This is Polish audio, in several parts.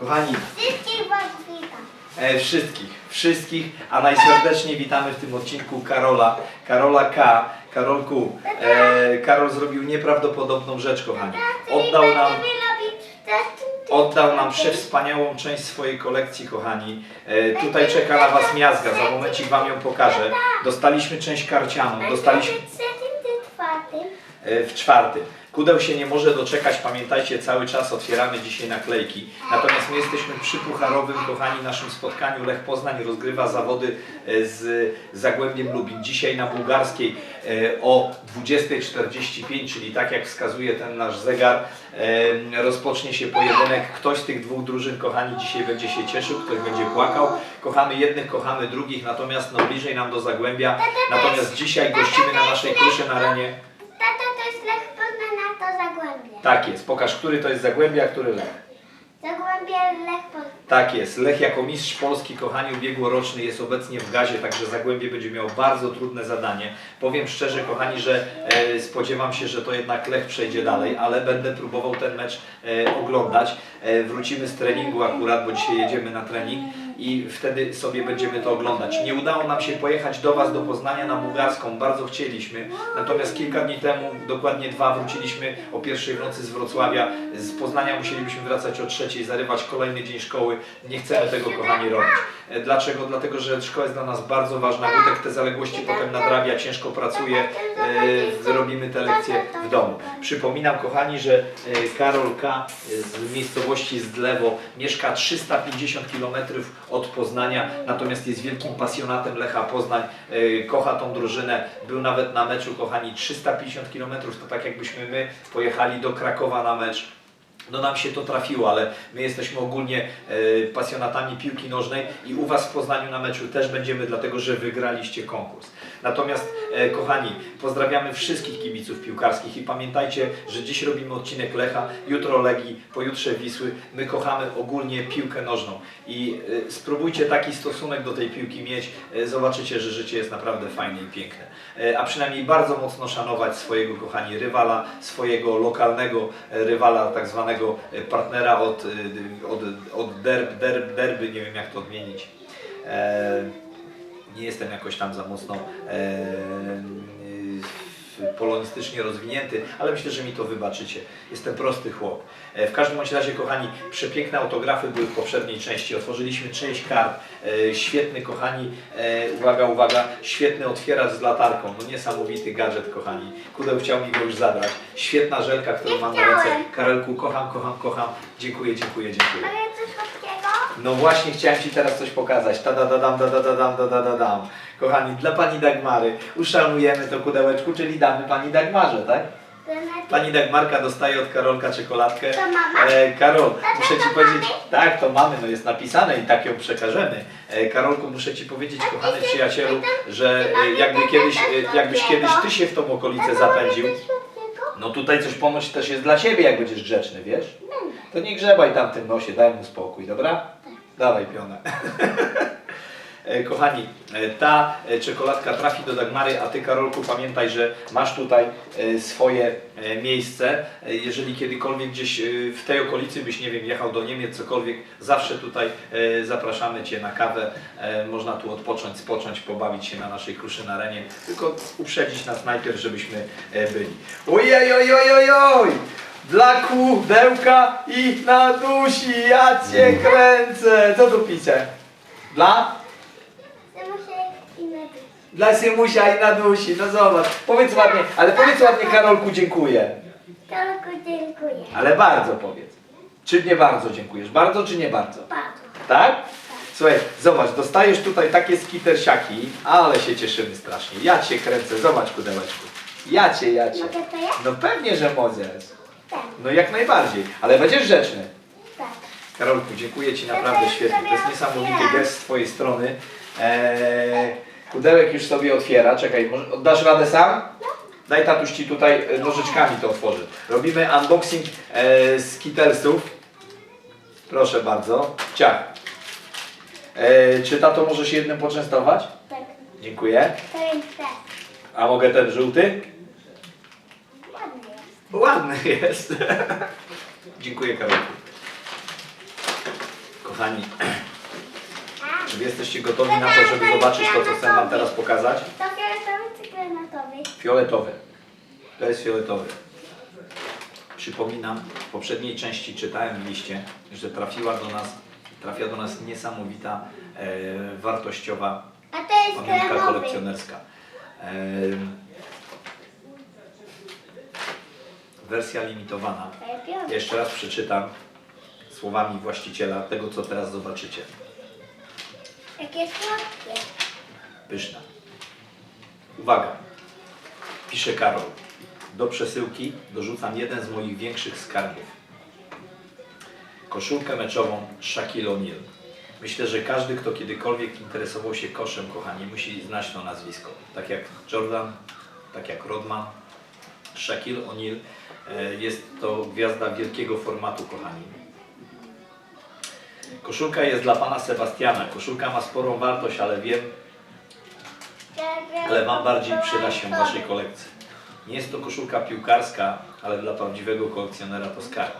Kochani, Wszystkich was witam. e, wszystkich, wszystkich, a najserdeczniej witamy w tym odcinku Karola, Karola K. Karolku, e, Karol zrobił nieprawdopodobną rzecz, kochani. Oddał nam, oddał nam przewspaniałą część swojej kolekcji, kochani. E, tutaj czeka na Was miazga, za momencik Wam ją pokażę. Dostaliśmy część karcianą, dostaliśmy... W czwartym? Kudeł się nie może doczekać, pamiętajcie, cały czas otwieramy dzisiaj naklejki. Natomiast my jesteśmy przy Pucharowym, kochani, naszym spotkaniu. Lech Poznań rozgrywa zawody e, z Zagłębiem Lubin. Dzisiaj na bułgarskiej e, o 20.45, czyli tak jak wskazuje ten nasz zegar, e, rozpocznie się pojedynek. Ktoś z tych dwóch drużyn, kochani, dzisiaj będzie się cieszył, ktoś będzie płakał. Kochamy jednych, kochamy drugich, natomiast no, bliżej nam do Zagłębia. Natomiast dzisiaj gościmy na naszej kruszy na arenie. Tato to jest Lech Zagłębie. Tak jest, pokaż, który to jest Zagłębie, a który Lech. Zagłębie Lech Poznań. Tak jest, Lech jako mistrz Polski, kochani, ubiegłoroczny jest obecnie w gazie, także Zagłębie będzie miało bardzo trudne zadanie. Powiem szczerze, kochani, że e, spodziewam się, że to jednak Lech przejdzie dalej, ale będę próbował ten mecz e, oglądać. E, wrócimy z treningu akurat, bo dzisiaj jedziemy na trening i wtedy sobie będziemy to oglądać. Nie udało nam się pojechać do Was, do Poznania na Bułgarską, bardzo chcieliśmy, natomiast kilka dni temu, dokładnie dwa, wróciliśmy o pierwszej w nocy z Wrocławia. Z Poznania musielibyśmy wracać o trzeciej, zarywać kolejny dzień szkoły. Nie chcemy tego, kochani, robić. E, Dlaczego? Dlatego, że szkoła jest dla nas bardzo ważna. Gutek te zaległości potem nadrabia, ciężko pracuje, e, robimy te lekcje w domu. Przypominam, kochani, że e, Karol K. z miejscowości Zdlewo mieszka 350 km od Poznania, natomiast jest wielkim pasjonatem Lecha Poznań, e, kocha tą drużynę, był nawet na meczu, kochani, 350 km to tak jakbyśmy my pojechali do Krakowa na mecz. No nam się to trafiło, ale my jesteśmy ogólnie e, pasjonatami piłki nożnej i u Was w Poznaniu na meczu też będziemy, dlatego że wygraliście konkurs. Natomiast, e, kochani, pozdrawiamy wszystkich kibiców piłkarskich i pamiętajcie, że dziś robimy odcinek Lecha, jutro Legii, pojutrze Wisły. My kochamy ogólnie piłkę nożną i e, spróbujcie taki stosunek do tej piłki mieć, zobaczycie, że życie jest naprawdę fajne i piękne. A przynajmniej bardzo mocno szanować swojego, kochani, rywala, swojego lokalnego rywala, tak zwanego e, partnera od, e, od, od derb, derb, derby, nie wiem jak to odmienić. E, nie jestem jakoś tam za mocno polonistycznie rozwinięty, ale myślę, że mi to wybaczycie. Jestem prosty chłop. E, W każdym bądź razie, kochani, przepiękne autografy były w poprzedniej części. Otworzyliśmy część kart. E, Świetny, kochani, e, uwaga, uwaga, świetny otwieracz z latarką. No niesamowity gadżet, kochani. Kudeł chciał mi go już zabrać. Świetna żelka, którą mam na ręce. chciałem. Karelku, kocham, kocham, kocham. Dziękuję, dziękuję, dziękuję. Mogę coś słodkiego? No właśnie chciałem Ci teraz coś pokazać. Ta da da dam, da da da dam, da da da dam. Kochani, dla Pani Dagmary uszanujemy to pudełeczku, czyli damy Pani Dagmarze, tak? Pani Dagmarka dostaje od Karolka czekoladkę. To mama? E, Karol, muszę Ci powiedzieć, tak, to mamy, no jest napisane i tak ją przekażemy. E, Karolku, muszę Ci powiedzieć, kochany przyjacielu, że e, jakby kiedyś, e, jakbyś kiedyś Ty się w tą okolicę zapędził, no tutaj coś ponoć też jest dla Ciebie, jak będziesz grzeczny, wiesz? To nie grzebaj tam tym nosie, daj mu spokój, dobra? Dawaj pionę. E, Kochani, e, ta e, czekoladka trafi do Dagmary, a Ty Karolku pamiętaj, że masz tutaj swoje miejsce. Jeżeli kiedykolwiek gdzieś w tej okolicy byś, nie wiem, jechał do Niemiec, cokolwiek, zawsze tutaj zapraszamy Cię na kawę. Można tu odpocząć, spocząć, pobawić się na naszej kruszy na arenie. Tylko uprzedzić nas najpierw, żebyśmy byli. Ojej, ojej, ojej, oj! Dla kudełka i na dusi, ja Cię kręcę! Co tu pisze? Dla? Dla Symusia i na dusi, no zobacz. Powiedz ładnie, ale powiedz ładnie Karolku dziękuję. Karolku, dziękuję. Ale bardzo powiedz. Czy nie bardzo dziękujesz? Bardzo czy nie bardzo? Bardzo. Tak? Słuchaj, zobacz, dostajesz tutaj takie skitersiaki, ale się cieszymy strasznie. Ja cię kręcę, zobacz kudełeczku. Ja cię, ja cię. Mogę to ja? No pewnie, że możesz. Tak, No jak najbardziej, ale będziesz grzeczny. tak. Karolku, dziękuję Ci naprawdę świetnie. To jest niesamowity gest z Twojej strony. Eee, pudełek już sobie otwiera. Czekaj, może dasz radę sam? Daj tatuś Ci tutaj e, nożyczkami to otworzy. Robimy unboxing e, z Kittlesów. Proszę bardzo. Ciach. E, czy tato możesz jednym poczęstować? Tak. Dziękuję. To jest tak. A mogę ten żółty? Ładny jest. Ładny jest. Dziękuję Karolku. Kochani, czy wy jesteście gotowi na to, żeby zobaczyć to, co chcę Wam teraz pokazać? to fioletowy czy granatowy? Fioletowy. To jest fioletowy. Przypominam, w poprzedniej części czytałem w liście, że trafiła do nas, trafia do nas niesamowita, e, wartościowa A to jest pamiątka kremowy. kolekcjonerska. Em, wersja limitowana. Lepiej. Jeszcze raz przeczytam słowami właściciela tego, co teraz zobaczycie. Jakie słodkie. Pyszna. Uwaga, pisze Karol. Do przesyłki dorzucam jeden z moich większych skarbów. Koszulkę meczową Shaquille O'Neal. Myślę, że każdy, kto kiedykolwiek interesował się koszem, kochani, musi znać to nazwisko. Tak jak Jordan, tak jak Rodman, Shaquille O'Neal e, jest to gwiazda wielkiego formatu, kochani. Koszulka jest dla pana Sebastiana. Koszulka ma sporą wartość, ale wiem, ale Wam bardziej przyda się w Waszej kolekcji. Nie jest to koszulka piłkarska, ale dla prawdziwego kolekcjonera to skarb.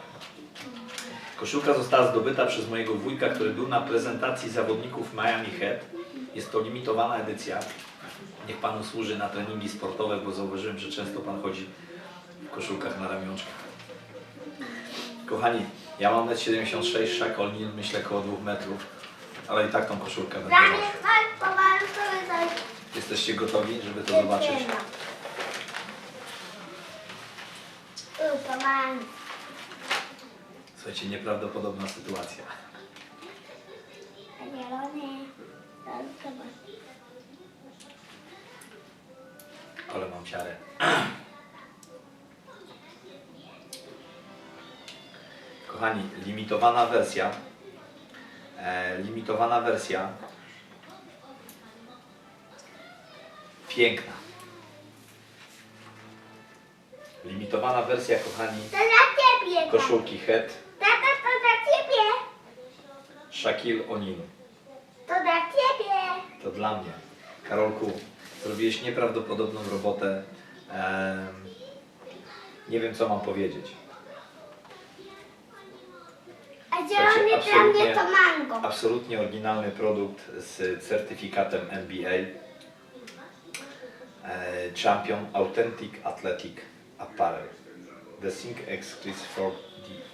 Koszulka została zdobyta przez mojego wujka, który był na prezentacji zawodników Miami Heat. Jest to limitowana edycja. Niech Panu służy na treningi sportowe, bo zauważyłem, że często Pan chodzi w koszulkach na ramionczkach. Kochani, ja mam 1,76 m, Shaq O'Neal myślę około 2 metrów, ale i tak tą koszulkę będę nosił. chodź. Jesteście gotowi, żeby to zobaczyć? U, pomarańcz. Słuchajcie, nieprawdopodobna sytuacja. A zielony. To zobacz. Ale mam ciarę. Kochani, limitowana wersja. E, limitowana wersja. Piękna. Limitowana wersja, kochani, To dla ciebie. tak. koszulki Het Tata, to dla ciebie. Shaquille O'Neal. To dla ciebie. To dla mnie. Karolku, zrobiłeś nieprawdopodobną robotę. Em, nie wiem, co mam powiedzieć. A zielony dla absolutnie- mnie to mango. Absolutnie oryginalny produkt z certyfikatem NBA. E, Champion Authentic Athletic Apparel. The Sync Exclusive for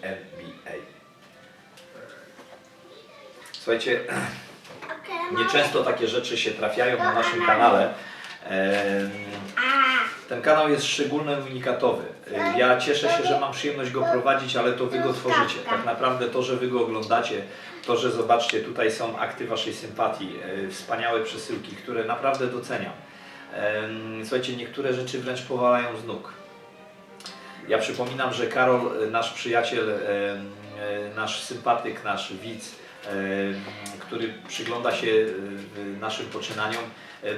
the NBA. Słuchajcie, nieczęsto takie rzeczy się trafiają na naszym kanale. Ten kanał jest szczególny, unikatowy. Ja cieszę się, że mam przyjemność go prowadzić, ale to Wy go tworzycie. Tak naprawdę to, że Wy go oglądacie, to, że zobaczcie, tutaj są akty Waszej sympatii, e, wspaniałe przesyłki, które naprawdę doceniam. Słuchajcie, niektóre rzeczy wręcz powalają z nóg. Ja przypominam, że Karol, e, nasz przyjaciel, e, nasz sympatyk, nasz widz, który przygląda się naszym poczynaniom,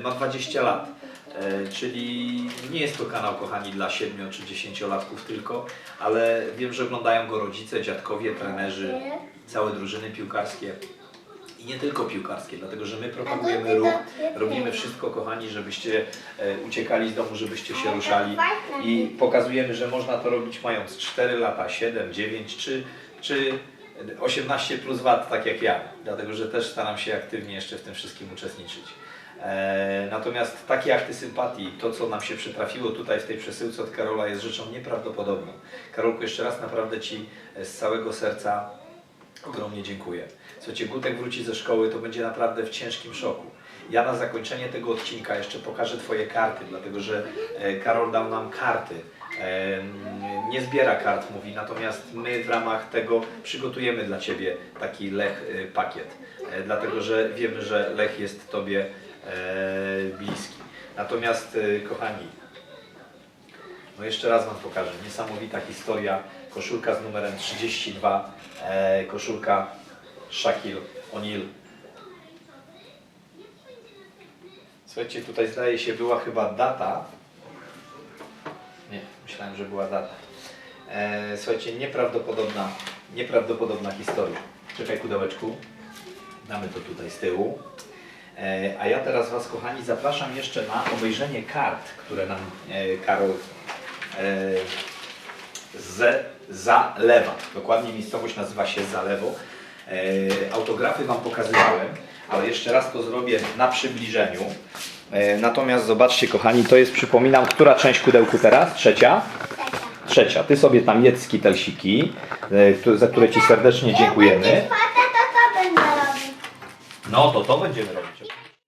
ma 20 lat. E, Czyli nie jest to kanał, kochani, dla 7 czy 10-latków tylko, ale wiem, że oglądają go rodzice, dziadkowie, trenerzy, całe drużyny piłkarskie. I nie tylko piłkarskie, dlatego że my propagujemy ruch, robimy wszystko, kochani, żebyście e, uciekali z domu, żebyście się ruszali. i pokazujemy, że można to robić mając 4 lata, 7, 9 czy, czy 18 plus lat, tak jak ja, dlatego że też staram się aktywnie jeszcze w tym wszystkim uczestniczyć. E, natomiast takie akty sympatii, to co nam się przytrafiło tutaj w tej przesyłce od Karola jest rzeczą nieprawdopodobną. Karolku, jeszcze raz naprawdę Ci e, z całego serca ogromnie dziękuję. Słuchajcie, Gutek wróci ze szkoły, to będzie naprawdę w ciężkim szoku. Ja na zakończenie tego odcinka jeszcze pokażę Twoje karty, dlatego że e, Karol dał nam karty. Em, Nie zbiera kart, mówi, natomiast my w ramach tego przygotujemy dla Ciebie taki Lech e, pakiet, E, dlatego że wiemy, że Lech jest Tobie e, bliski. Natomiast, e, kochani, no jeszcze raz Wam pokażę. Niesamowita historia. Koszulka z numerem 32. E, koszulka Shaquille O'Neal. Słuchajcie, tutaj zdaje się była chyba data. Nie, myślałem, że była data. E, słuchajcie, nieprawdopodobna, nieprawdopodobna historia. Czekaj, kudełeczku. Damy to tutaj z tyłu. E, A ja teraz Was, kochani, zapraszam jeszcze na obejrzenie kart, które nam e, Karol e, z Zalewa. Dokładnie miejscowość nazywa się Zalewo. Autografy Wam pokazywałem, ale jeszcze raz to zrobię na przybliżeniu. Natomiast zobaczcie, kochani, to jest, przypominam, która część kudełku teraz? Trzecia? Trzecia. Trzecia. Ty sobie tam jedz skitelsiki, za które Ci serdecznie dziękujemy. No to to będziemy robić.